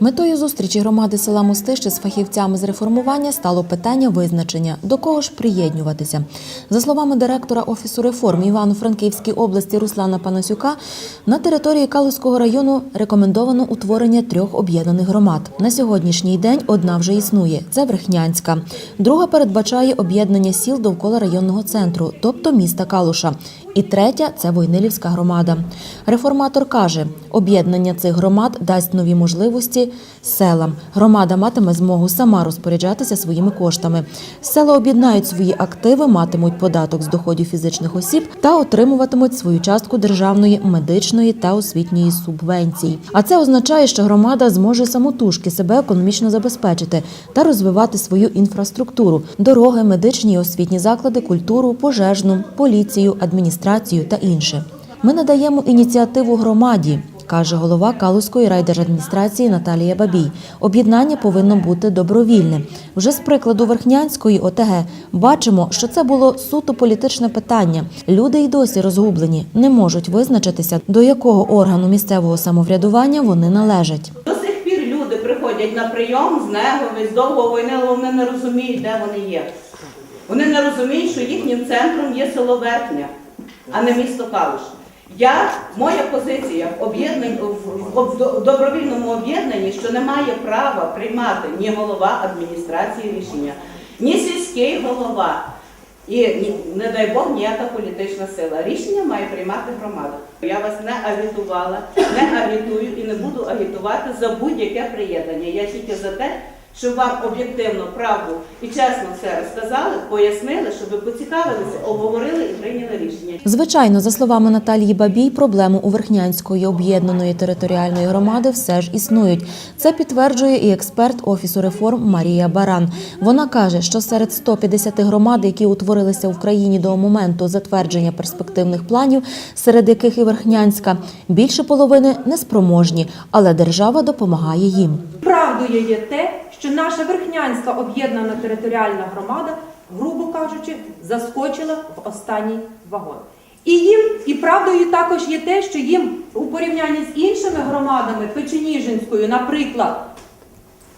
Метою зустрічі громади села Мостище з фахівцями з реформування стало питання визначення, до кого ж приєднуватися. За словами директора Офісу реформ Івано-Франківській області Руслана Панасюка, на території Калузького району рекомендовано утворення трьох об'єднаних громад. На сьогоднішній день одна вже існує це Верхнянська. Друга передбачає об'єднання сіл довкола районного центру, тобто міста Калуша. І третя це Войнилівська громада. Реформатор каже, об'єднання цих громад дасть нові можливості селам. Громада матиме змогу сама розпоряджатися своїми коштами. Села об'єднають свої активи, матимуть податок з доходів фізичних осіб та отримуватимуть свою частку державної, медичної та освітньої субвенцій. А це означає, що громада зможе самотужки себе економічно забезпечити та розвивати свою інфраструктуру: дороги, медичні і освітні заклади, культуру, пожежну, поліцію, адміністрацію та інше. Ми надаємо ініціативу громаді. Каже голова Калузької райдержадміністрації Наталія Бабій. Об'єднання повинно бути добровільне. Вже з прикладу Верхнянської ОТГ бачимо, що це було суто політичне питання. Люди й досі розгублені, не можуть визначитися, до якого органу місцевого самоврядування вони належать. До сих пір люди приходять на прийом з Негови, з довгого війни, але вони не розуміють, де вони є. Вони не розуміють, що їхнім центром є село Верхня, а не місто Калуш. Я, моя позиція в, добровільному об'єднанні, що не має права приймати ні голова адміністрації рішення, ні сільський голова, і не дай Бог ніяка політична сила. Рішення має приймати громада. Я вас не агітувала, не агітую і не буду агітувати за будь-яке приєднання. Я тільки за те, щоб вам об'єктивно правду і чесно все розказали, пояснили, щоб ви поцікавилися, обговорили і прийняли рішення. Звичайно, за словами Наталії Бабій, проблеми у Верхнянської об'єднаної територіальної громади все ж існують. Це підтверджує і експерт Офісу реформ Марія Баран. Вона каже, що серед 150 громад, які утворилися в країні до моменту затвердження перспективних планів, серед яких і Верхнянська, більше половини неспроможні, але держава допомагає їм. Правдою є те, що наша Верхнянська об'єднана територіальна громада, грубо кажучи, заскочила в останній вагон. І їм, і правдою також є те, що їм у порівнянні з іншими громадами, Печеніжинською, наприклад,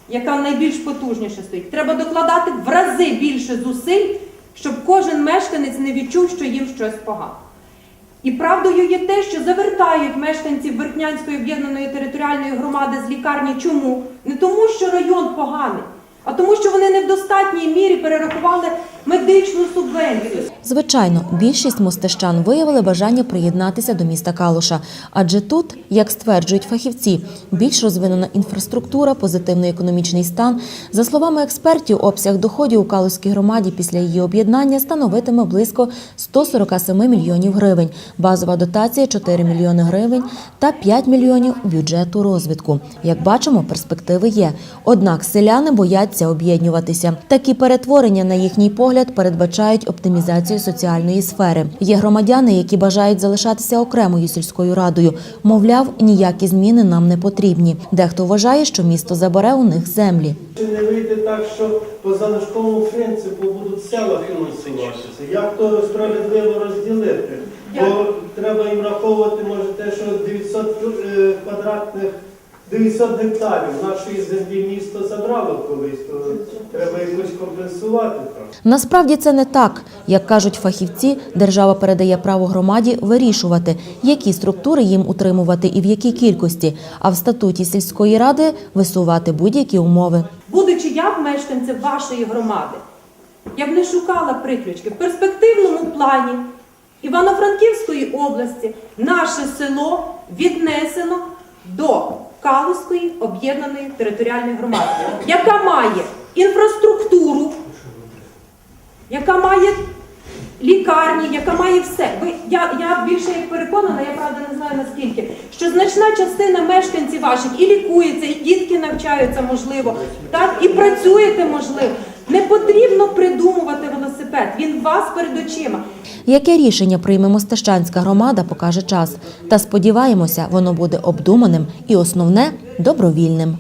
яка найбільш потужніше стоїть, треба докладати в рази більше зусиль, щоб кожен мешканець не відчув, що їм щось погано. І правдою є те, що завертають мешканців Верхнянської об'єднаної територіальної громади з лікарні. Чому? Не тому, що район поганий, а тому, що вони не в достатній мірі перерахували медичну субвенцію. Звичайно, більшість мостищан виявили бажання приєднатися до міста Калуша, адже тут, як стверджують фахівці, більш розвинена інфраструктура, позитивний економічний стан. За словами експертів, обсяг доходів у Калузькій громаді після її об'єднання становитиме близько 147 мільйонів гривень. Базова дотація 4 мільйони гривень та 5 мільйонів бюджету розвитку. Як бачимо, перспективи є. Однак селяни бояться об'єднуватися. Такі перетворення, на їхній погляд, передбачають оптимізацію соціальної сфери. Є громадяни, які бажають залишатися окремою сільською радою. Мовляв, ніякі зміни нам не потрібні. Дехто вважає, що місто забере у них землі. Чи не вийде так, що по залишковому принципу будуть села фінансуватися? Як то справедливо розділити? Бо треба їм враховувати, може, те, що 900 е, квадратних 900 гектарів нашої землі місто забрало колись, то треба якось компенсувати. Насправді це не так. Як кажуть фахівці, держава передає право громаді вирішувати, які структури їм утримувати і в якій кількості, а в статуті сільської ради висувати будь-які умови. Будучи я мешканцем вашої громади, я б не шукала приключки. В перспективному плані Івано-Франківської області наше село віднесено до Калузької об'єднаної територіальної громади, яка має інфраструктуру, яка має лікарні, яка має все. Ви, я, я більше як переконана, я правда не знаю наскільки, що значна частина мешканців ваших і лікується, і дітки навчаються, можливо, так, і працюєте, можливо. Не потрібно придумувати велосипед, він вас перед очима. Яке рішення прийме Мостищанська громада, покаже час. Та сподіваємося, воно буде обдуманим і основне добровільним.